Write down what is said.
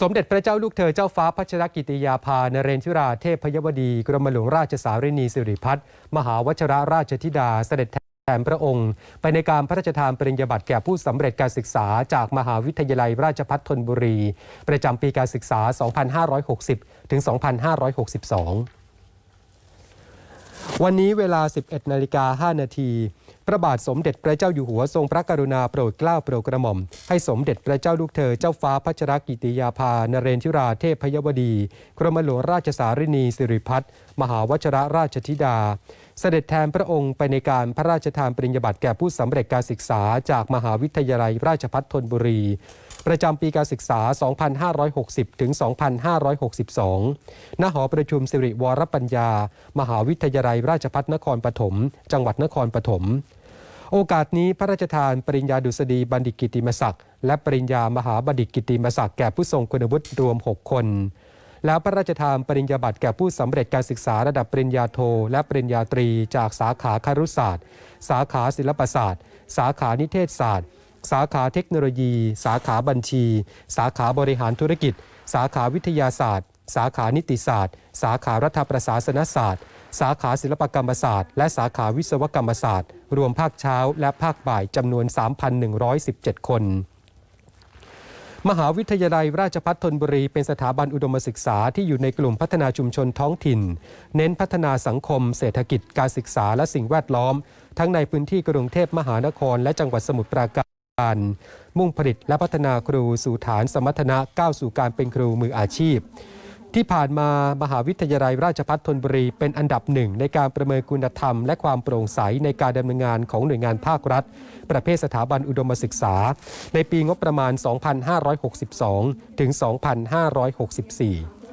สมเด็จพระเจ้าลูกเธอเจ้าฟ้าพัชรกิติยาภานเรนทิราเทพพยวดีกรมหลวงราชสารินีสิริพัฒน์มหาวชรราชธิดาเสด็จแทนพระองค์ ไปในการพระราชทานปริญญาบัตรแก่ผู้สำเร็จการศึกษาจากมหาวิทยาลัยราชภัฏธนบุรี ประจำปีการศึกษา 2560 ถึง 2562 วันนี้เวลา 11 นาฬิกา 5 นาที พระบาทสมเด็จพระเจ้าอยู่หัวทรงพระกรุณาโปรดเกล้าโปรดกระหม่อม ให้สมเด็จพระเจ้าลูกเธอเจ้าฟ้าพัชรกิติยาภานเรนทิราเทพพยวดี กรมหลวงราชสารินีสิริพัฒน์มหาวชรราชธิดา เสด็จแทนพระองค์ไปในการพระราชทานปริญญาบัตรแก่ผู้สำเร็จการศึกษาจากมหาวิทยาลัยราชภัฏธนบุรี ประจำปีการศึกษา 2560 ถึง 2562 ณ หอประชุมสิริวรปัญญา มหาวิทยาลัยราชภัฏนครปฐม จังหวัดนครปฐม โอกาสนี้พระราชทานปริญญาดุษฎีบัณฑิตกิติมศักดิ์และปริญญามหาบัณฑิตกิติมศักดิ์แก่ผู้ทรงคุณวุฒิรวม 6 คน แล้วพระราชทานปริญญาบัตรแก่ผู้สำเร็จการศึกษาระดับปริญญาโท และปริญญาตรี จากสาขาคารุศาสตร์ สาขาศิลปศาสตร์ สาขานิเทศศาสตร์ สาขาเทคโนโลยี สาขาบัญชี สาขาบริหารธุรกิจ สาขาวิทยาศาสตร์ สาขานิติศาสตร์ สาขารัฐประศาสนศาสตร์ สาขาศิลปกรรมศาสตร์ และสาขาวิศวกรรมศาสตร์ รวมภาคเช้าและภาคบ่ายจำนวน 3,117 คนมหาวิทยาลัยราชภัฏธนบุรี เป็นสถาบันอุดมศึกษาที่อยู่ในกลุ่มพัฒนาชุมชนท้องถิ่น เน้นพัฒนาสังคม เศรษฐกิจการศึกษาและสิ่งแวดล้อม ทั้งในพื้นที่กรุงเทพมหานครและจังหวัดสมุทรปราการ การมุ่งผลิตและพัฒนาครูสู่ฐานสมรรถนะก้าวสู่การเป็นครูมืออาชีพ ที่ผ่านมามหาวิทยาลัยราชภัฏธนบุรีเป็นอันดับหนึ่งในการประเมินคุณธรรม และความโปร่งใสในการดำเนินงานของหน่วยงานภาครัฐ ประเภทสถาบันอุดมศึกษา ในปีงบประมาณ 2562 ถึง 2564